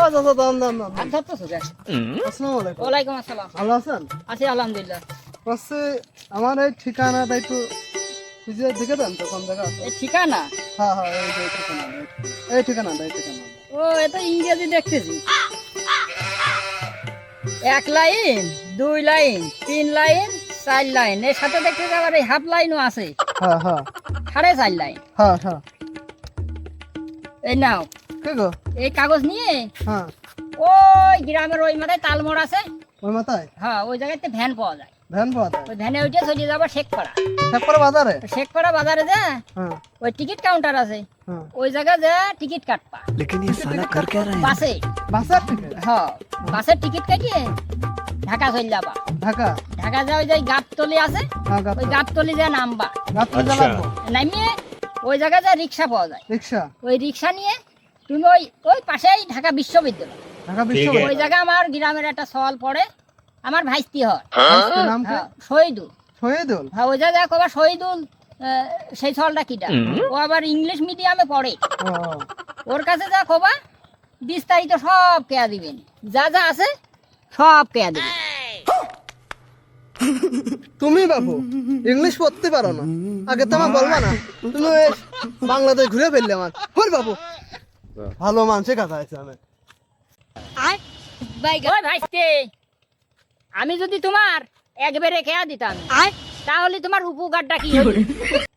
ও দাম দাম দাম হাত ধরতেছো আসসালামু আলাইকুম ওয়ালাইকুম আসসালাম। ভালো আছেন? আছি আলহামদুলিল্লাহ। হচ্ছে আমার এই ঠিকানাটা একটু খুঁজে দেখে দেন তো কোন জায়গা এই ঠিকানা? হ্যাঁ হ্যাঁ এই যে ঠিকানা এই ঠিকানাটা এই ঠিকানা। ও এত ইংরেজি দেখতেছি। এক লাইন দুই লাইন তিন লাইন চার লাইন। এর সাথে দেখতেছি আবার এই হাফ লাইনও আছে। হ্যাঁ হ্যাঁ। সাড়ে চার লাইন। হ্যাঁ হ্যাঁ। এই নাও। কে গো এই কাগজ নিয়ে হ্যাঁ ওই গ্রামের ওই মাথায় তালমোড় আছে ওই মাথায় হ্যাঁ ওই জায়গাতে ভ্যান পাওয়া যায় ভ্যান পাওয়া যায় ওই ভ্যানে উঠে চলে যাবো শেখপাড়া তারপরে বাজারে শেখপাড়া বাজারে যা হ্যাঁ ওই টিকিট কাউন্টার আছে হ্যাঁ ওই জায়গা যা টিকিট কাটবা लेकिन ये साला कर क्या रहा है বাসে বাসার টিকিট হ্যাঁ বাসের টিকিট কাটিয়ে ঢাকা চলে যাবা ঢাকা ঢাকা যা ওই যে গাবতলি আছে হ্যাঁ ওই গাবতলি যা নামবা রাত্রে যা লাগবো নামিয়ে ওই জায়গায় যা রিক্সা পাওয়া যায় রিক্সা ওই রিক্সা নিয়ে তুমি ওই ওই পাশেই ঢাকা বিশ্ববিদ্যালয়। ঢাকা ওই জায়গা আমার গ্রামের একটা সওয়াল পড়ে আমার ভাইস্তি হয়। নাম কি? হ্যাঁ শহীদুল। শহীদুল? হ্যাঁ ওই জায়গায় কবা শহীদুল সেই সওয়ালটা কিটা? ও আবার ইংলিশ মিডিয়ামে পড়ে। ওর কাছে যা খোবা বিস্তারিত সব কেয়া দিবেন। যা যা আছে সব কেয়া দিবেন। তুমি বাবু ইংলিশ পড়তে পারো না। আগে তো আমার বলবা না তুমি বাংলাদেশ ঘুরে ফেললে আমার হর বাবু। ভালো মানুষের কথা আছে আমি আমি যদি তোমার একবারে খেয়া দিতাম তাহলে তোমার উপকারটা কি